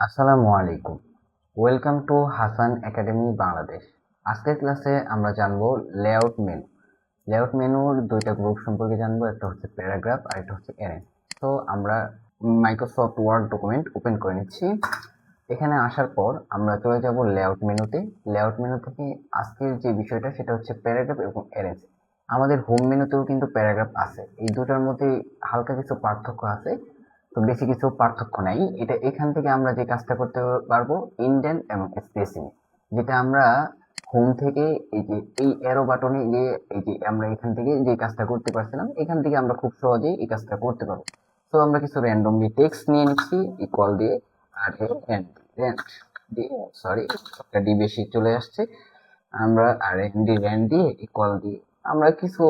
আসসালামু আলাইকুম। Welcome to Hasan academy Bangladesh আজকের ক্লাসে আমরা জানব লেআউট মেনু লেআউট মেনুর দুইটা গ্রুপ সম্পর্কে জানব, একটা হচ্ছে প্যারাগ্রাফ আর একটা হচ্ছে এরেন তো আমরা মাইক্রোসফট ওয়ার্ড ডকুমেন্ট ওপেন করে নিচ্ছি। এখানে আসার পর আমরা চলে যাব লেআউট মেনুতে লেআউট মেনু থেকে আজকের যে বিষয়টা, সেটা হচ্ছে প্যারাগ্রাফ এবং এরেঞ্জ আমাদের হোম মেনুতেও কিন্তু প্যারাগ্রাফ আছে। এই দুটার মধ্যে হালকা কিছু পার্থক্য আছে। তো বেশি কিছু পার্থক্য নাই। এটা এখান থেকে আমরা যে কাজটা করতে পারব ইন্ডেন্ট এবং স্পেসিং যেটা আমরা হোম থেকে এই যে, এই অ্যারো বাটনে গিয়ে এই যে আমরা এখান থেকে যে কাজটা করতে পারছিলাম, এখান থেকে আমরা খুব সহজেই এই কাজটা করতে পারব। তো আমরা কিছু র্যান্ডমলি টেক্সট নিয়ে নিচ্ছি ইকুয়াল দিয়ে, আর এন্ড র্যান্ড দিয়ে সরি একটা ডি বেশি চলে আসছে। আমরা আর এন্ডি র্যান্ড দিয়ে ইকুয়াল দিয়ে আমরা কিছু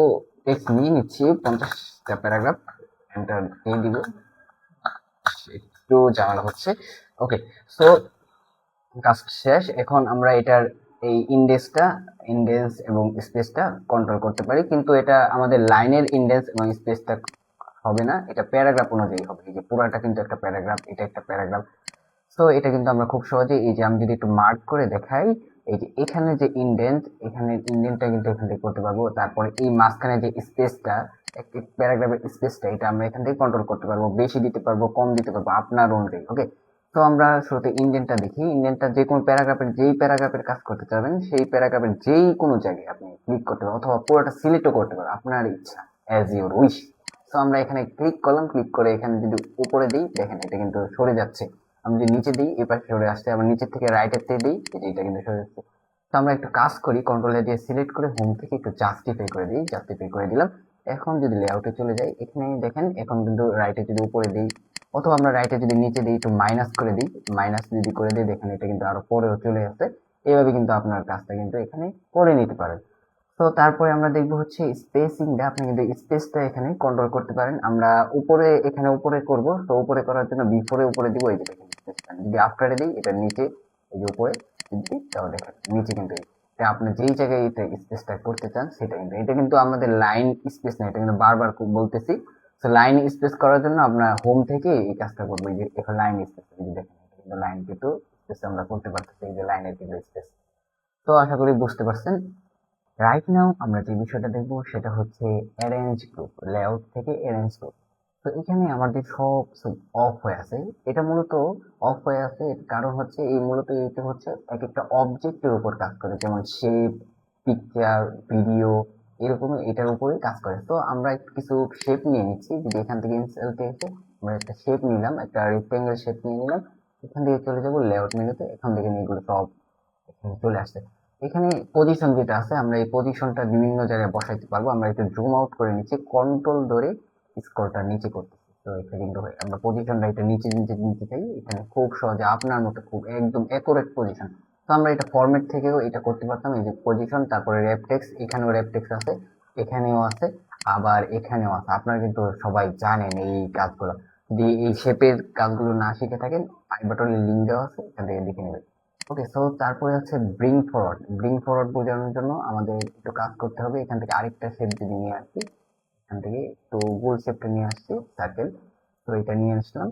টেক্সট নিয়ে নিচ্ছি, পঞ্চাশটা প্যারাগ্রাফ এন্টার দিয়ে দিব। একটু ঝামেলা হচ্ছে। ওকে সো কাজ শেষ। এখন আমরা এটার এই ইন্ডেক্সটা ইন্ডেক্স এবং স্পেসটা কন্ট্রোল করতে পারি। কিন্তু এটা আমাদের লাইনের ইন্ডেক্স এবং স্পেসটা হবে না। এটা প্যারাগ্রাফ অনুযায়ী হবে। এই যে পুরাটা কিন্তু একটা প্যারাগ্রাফ এটা একটা প্যারাগ্রাফ সো এটা কিন্তু আমরা খুব সহজে এই যে আমি যদি একটু মার্ক করে দেখাই এই যে এখানে যে ইন্ডেন্ট এখানে ইন্ডেন্টটা কিন্তু এখান থেকে করতে পারব। তারপরে এই মাঝখানে যে স্পেসটা একটি প্যারাগ্রাফের স্পেসটা এটা আমরা এখান থেকে কন্ট্রোল করতে পারব। বেশি দিতে পারব, কম দিতে পারব, আপনার অনুযায়ী ওকে তো আমরা শুরুতে ইন্ডেন্টটা দেখি। ইন্ডেন্টটা যে কোনো প্যারাগ্রাফের যেই প্যারাগ্রাফের কাজ করতে চাবেন, সেই প্যারাগ্রাফের যেই কোনো জায়গায় আপনি ক্লিক করতে পারেন, অথবা পুরোটা সিলেক্টও করতে পারেন, আপনার ইচ্ছা অ্যাজ ইউর উইশ তো আমরা এখানে ক্লিক করলাম ক্লিক করে এখানে যদি উপরে দিই, দেখেন এটা কিন্তু সরে যাচ্ছে। আমি যদি নিচে দিই এই পাশে সরে আসছে আবার নিচের থেকে রাইটের থেকে দিই এটা কিন্তু সরে যাচ্ছে তো আমরা একটু কাজ করি কন্ট্রোলে দিয়ে সিলেক্ট করে হোম থেকে একটু জাস্টিফাই করে দিই জাস্টিফাই করে দিলাম। এখন যদি লেআউটে চলে যাই, এখানে দেখেন, এখন কিন্তু রাইটে যদি উপরে দিই, অথবা আমরা রাইটে যদি নিচে দিই, একটু মাইনাস করে দিই মাইনাস যদি করে দিই, দেখেন এটা কিন্তু আরও পরেও চলে আসে এইভাবে কিন্তু আপনার কাজটা কিন্তু এখানে করে নিতে পারেন। তো তারপরে আমরা দেখব হচ্ছে স্পেসিংটা আপনি কিন্তু স্পেসটা এখানে কন্ট্রোল করতে পারেন। আমরা উপরে, এখানে উপরে করব, তো উপরে করার জন্য বিফোরে উপরে দিব, এই যে দেখেন। স্পেসটা যদি আফটারে দিই, এটা নিচে, এই উপরে দিই তাহলে দেখেন, নিচে কিন্তু আপনি যেই জায়গায় এটা স্পেসটা করতে চান, সেটা কিন্তু, এটা কিন্তু আমাদের লাইন স্পেস না, এটা কিন্তু বারবার বলতেছি। তো লাইন স্পেস করার জন্য আমরা হোম থেকে এই কাজটা করব যে এখন লাইন স্পেস যদি দেখেন কিন্তু লাইন কিন্তু স্পেস আমরা করতে পারতেছি, এই যে লাইনের কিন্তু স্পেস তো আশা করি বুঝতে পারছেন। রাইট নাও আমরা যে বিষয়টা দেখব, সেটা হচ্ছে অ্যারেঞ্জ গ্রুপ লেআউট থেকে অ্যারেঞ্জ গ্রুপ তো এখানে আমাদের সব অফ হয়ে আছে। এটা মূলত অফ হয়ে আছে কারণ হচ্ছে এই মূলত এটা হচ্ছে এক একটা অবজেক্টের উপর কাজ করে, যেমন শেপ পিকচার ভিডিও এরকম এটার উপরে কাজ করে। তো আমরা কিছু শেপ নিয়ে নিচ্ছি, যদি এখান থেকে ইনসালতে এসে আমরা একটা শেপ নিলাম, একটা রেক্টেঙ্গেল শেপ নিয়ে নিলাম, এখান থেকে চলে যাব লেআউট মেনুতে, এখান থেকে এগুলো সব এখানে চলে আসছে। এখানে পজিশন যেটা আছে, আমরা এই পজিশনটা বিভিন্ন জায়গায় বসাইতে পারব। আমরা একটু জুম আউট করে নিচ্ছি কন্ট্রোল ধরে স্কোরটা নিচে করতেছি। তো এটা কিন্তু আমরা পজিশনটা এটা নিচে নিচে নিচে চাই। এখানে খুব সহজে আপনার মতো খুব একদম অ্যাকুরেট পজিশন তো আমরা এটা ফরম্যাট থেকেও এটা করতে পারতাম। এই যে পজিশন তারপরে র্যাপটেক্স এখানেও র্যাপটেক্স আছে, এখানেও আছে, আবার এখানেও আছে। আপনারা কিন্তু সবাই জানেন এই কাজগুলো। যদি এই শেপের কাজগুলো না শিখে থাকেন আই লিঙ্ক দেওয়া আছে, এখান থেকে দেখে নেবেন। ওকে সো তারপরে হচ্ছে ব্রিং ফরওয়ার্ড ব্রিং ফরওয়ার্ড বোঝানোর জন্য আমাদের একটু কাজ করতে হবে। এখান থেকে আরেকটা শেপ যদি নিয়ে আসি এখান থেকে তো গোল শেপটা নিয়ে আসছি সার্কেল তো এটা নিয়ে আসলাম।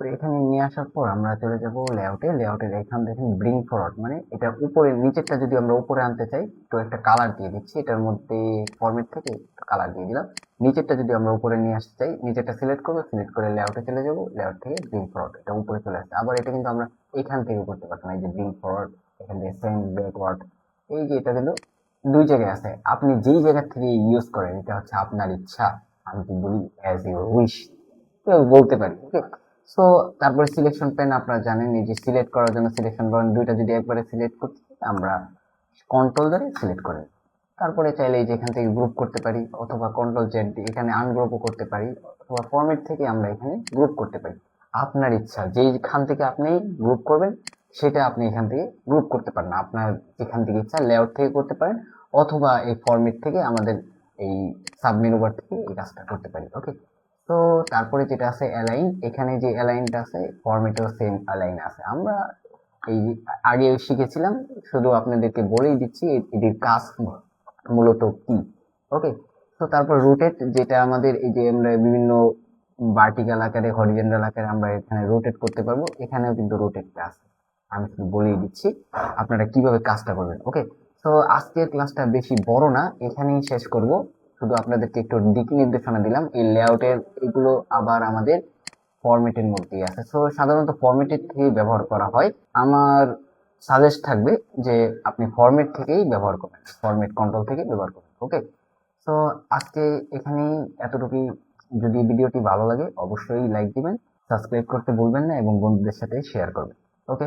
তো এখানে নিয়ে আসার পর আমরা চলে যাব লেআউটে লেআউটের এখান দেখেন ব্রিং ফরওয়ার্ড মানে এটা উপরে, নিচেরটা যদি আমরা উপরে আনতে চাই, তো একটা কালার দিয়ে দিচ্ছি। এটার মধ্যে ফরম্যাট থেকে কালার দিয়ে দিলাম। নিচেরটা যদি আমরা উপরে নিয়ে আসতে চাই, নিচেরটা সিলেক্ট করব সিলেক্ট করে লেআউটে চলে যাব। লেআউট থেকে ব্রিং ফরওয়ার্ড এটা উপরে চলে আসছে। আবার এটা কিন্তু আমরা এখান থেকে করতে পারতাম, এই যে ব্রিং ফরওয়ার্ড এখান থেকে সেন্ড ব্যাকওয়ার্ড এই যে এটা কিন্তু দুই জায়গায় আছে। আপনি যেই জায়গা থেকে ইউজ করেন, এটা হচ্ছে আপনার ইচ্ছা। আমি কি বলি অ্যাজ ইউর উইশ বলতে পারি ওকে সো তারপরে সিলেকশন পেন আপনারা জানেন, এই যে সিলেক্ট করার জন্য সিলেকশন বাটন দুইটা যদি একবারে সিলেক্ট করতে আমরা কন্ট্রোল ধরে সিলেক্ট করে তারপরে চাইলে এই যে এখান থেকে গ্রুপ করতে পারি, অথবা কন্ট্রোল জেড দিয়ে এখানে আনগ্রুপও করতে পারি, অথবা ফরম্যাট থেকে আমরা এখানে গ্রুপ করতে পারি। আপনার ইচ্ছা, যেইখান থেকে আপনি গ্রুপ করবেন সেটা আপনি এখান থেকে গ্রুপ করতে পারেন। আপনার যেখান থেকে ইচ্ছা লেআউট থেকে করতে পারেন অথবা এই ফরম্যাট থেকে আমাদের এই সাবমেনু বার থেকে এই কাজটা করতে পারি ওকে তো তারপরে যেটা আছে অ্যালাইন এখানে যে অ্যালাইনটা আছে ফরম্যাটেও সেম অ্যালাইন আছে। আমরা এই আগে শিখেছিলাম, শুধু আপনাদেরকে বলেই দিচ্ছি এটির কাজ মূলত কি ওকে তো তারপর রোটেট যেটা আমাদের এই যে আমরা বিভিন্ন ভার্টিক্যাল আকারে হরিজেন্টাল আকারে আমরা এখানে রোটেট করতে পারব, এখানেও কিন্তু রোটেটটা আছে। আমি শুধু বলেই দিচ্ছি, আপনারা কীভাবে কাজটা করবেন ওকে তো আজকের ক্লাসটা বেশি বড় না, এখানেই শেষ করব। শুধু আপনাদেরকে একটু দিক নির্দেশনা দিলাম, এই লেআউটের এগুলো আবার আমাদের ফরম্যাটের মধ্যেই আছে। সো সাধারণত ফরম্যাটের থেকেই ব্যবহার করা হয়। আমার সাজেস্ট থাকবে যে, আপনি ফরম্যাট থেকেই ব্যবহার করবেন ফরম্যাট কন্ট্রোল থেকে ব্যবহার করবেন ওকে সো আজকে এখানেই এতটুকুই। যদি ভিডিওটি ভালো লাগে, অবশ্যই লাইক দিবেন সাবস্ক্রাইব করতে ভুলবেন না এবং বন্ধুদের সাথে শেয়ার করবেন ওকে